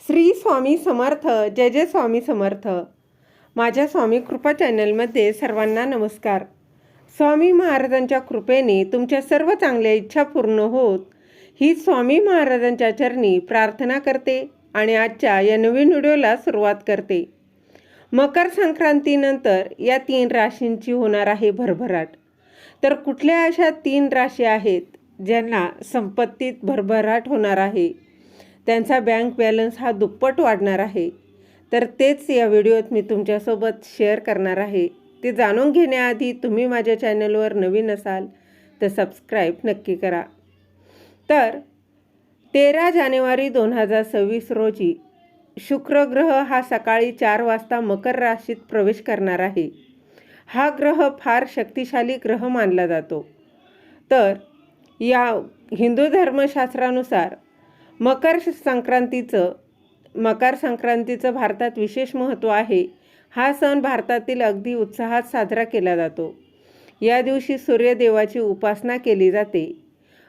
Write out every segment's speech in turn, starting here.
श्री स्वामी समर्थ जय जय स्वामी समर्थ. माझ्या स्वामी कृपा चॅनलमध्ये सर्वांना नमस्कार. स्वामी महाराजांच्या कृपेने तुमच्या सर्व चांगल्या इच्छा पूर्ण होत ही स्वामी महाराजांच्या चरणी प्रार्थना करते आणि आजच्या या नवीन व्हिडिओला सुरुवात करते. मकर संक्रांतीनंतर या तीन राशींची होणार आहे भरभराट. तर कुठल्या अशा तीन राशी आहेत ज्यांना संपत्तीत भरभराट होणार आहे? त्यांचा बँक बॅलन्स हा दुप्पट वाढणार आहे. तर तेच या व्हिडिओत मी तुमच्यासोबत शेअर करणार आहे. ते जाणून घेण्याआधी तुम्ही माझ्या चॅनलवर नवीन असाल तर सबस्क्राईब नक्की करा. तर तेरा जानेवारी दोन हजार सव्वीस रोजी शुक्र ग्रह हा सकाळी चार वाजता मकर राशीत प्रवेश करणार आहे. हा ग्रह फार शक्तिशाली ग्रह मानला जातो. तर या हिंदू धर्मशास्त्रानुसार मकर संक्रांतीचं मकर संक्रांतीचं भारतात विशेष महत्त्व आहे. हा सण भारतातील अगदी उत्साहात साजरा केला जातो. या दिवशी सूर्यदेवाची उपासना केली जाते.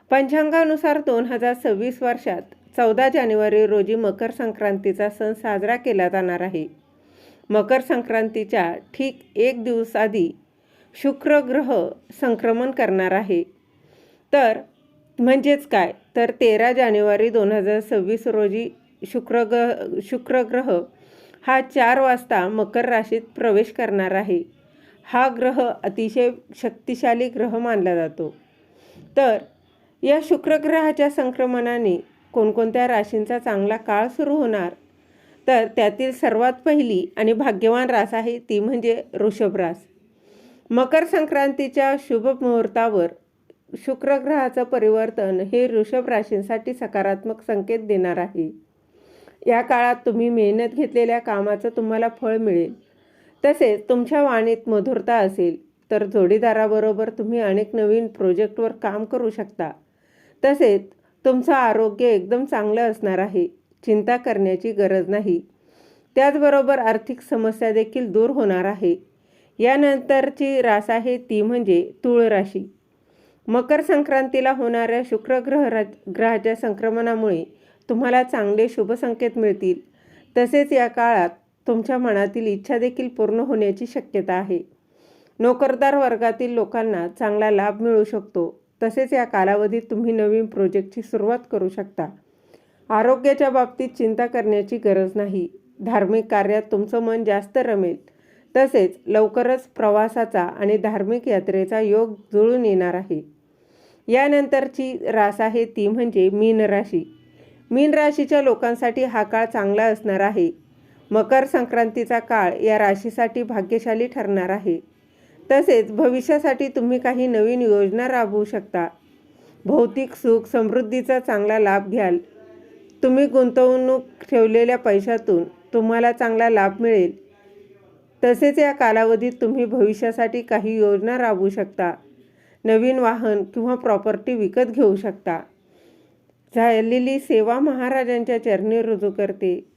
पंचांगानुसार दोन हजार सव्वीस वर्षात चौदा जानेवारी रोजी मकर संक्रांतीचा सण साजरा केला जाणार आहे. मकर संक्रांतीच्या ठीक एक दिवस आधी शुक्र ग्रह संक्रमण करणार आहे. तर म्हणजेच काय? तर तेरा जानेवारी दोन हजार सव्वीस रोजी शुक्र शुक्रग्रह शुक्र ग्रह हा चार वाजता मकर राशीत प्रवेश करणार आहे. हा ग्रह अतिशय शक्तिशाली ग्रह मानला जातो. तर या शुक्रग्रहाच्या संक्रमणाने कोणकोणत्या राशींचा चांगला काळ सुरू होणार? तर त्यातील सर्वात पहिली आणि भाग्यवान रास आहे ती म्हणजे ऋषभ रास. मकर संक्रांतीच्या शुभ मुहूर्तावर शुक्रग्रहाचं परिवर्तन हे वृषभ राशींसाठी सकारात्मक संकेत देणार आहे. या काळात तुम्ही मेहनत घेतलेल्या कामाचं तुम्हाला फळ मिळेल. तसेच तुमच्या वाणीत मधुरता असेल तर जोडीदाराबरोबर तुम्ही अनेक नवीन प्रोजेक्टवर काम करू शकता. तसेच तुमचं आरोग्य एकदम चांगलं असणार आहे चिंता करण्याची गरज नाही. त्याचबरोबर आर्थिक समस्या देखील दूर होणार आहे. यानंतरची रास आहे ती म्हणजे तुळ राशी मकर संक्रांतीला होणाऱ्या शुक्रग्रह ग्रहाच्या संक्रमणामुळे तुम्हाला चांगले शुभसंकेत मिळतील. तसेच या काळात तुमच्या मनातील इच्छा देखील पूर्ण होण्याची शक्यता आहे. नोकरदार वर्गातील लोकांना चांगला लाभ मिळू शकतो. तसेच या कालावधीत तुम्ही नवीन प्रोजेक्टची सुरुवात करू शकता. आरोग्याच्या बाबतीत चिंता करण्याची गरज नाही. धार्मिक कार्यात तुमचं मन जास्त रमेल. तसेच लवकरच प्रवासाचा आणि धार्मिक यात्रेचा योग जुळून येणार आहे. यानंतरची रास आहे ती म्हणजे मीन राशी. मीन राशीच्या लोकांसाठी हा काळ चांगला असणार आहे. मकर संक्रांतीचा काळ या राशीसाठी भाग्यशाली ठरणार आहे. तसेच भविष्यासाठी तुम्ही काही नवीन योजना राबवू शकता. भौतिक सुख समृद्धीचा चांगला लाभ घ्याल. तुम्ही गुंतवणूक ठेवलेल्या पैशातून तुम्हाला चांगला लाभ मिळेल. तसेच या कालावधीत तुम्ही भविष्यासाठी काही योजना राबवू शकता. नवीन वाहन किंवा प्रॉपर्टी विकत घेऊ शकता. झालेली सेवा महाराजांच्या चरणी रुजू करते.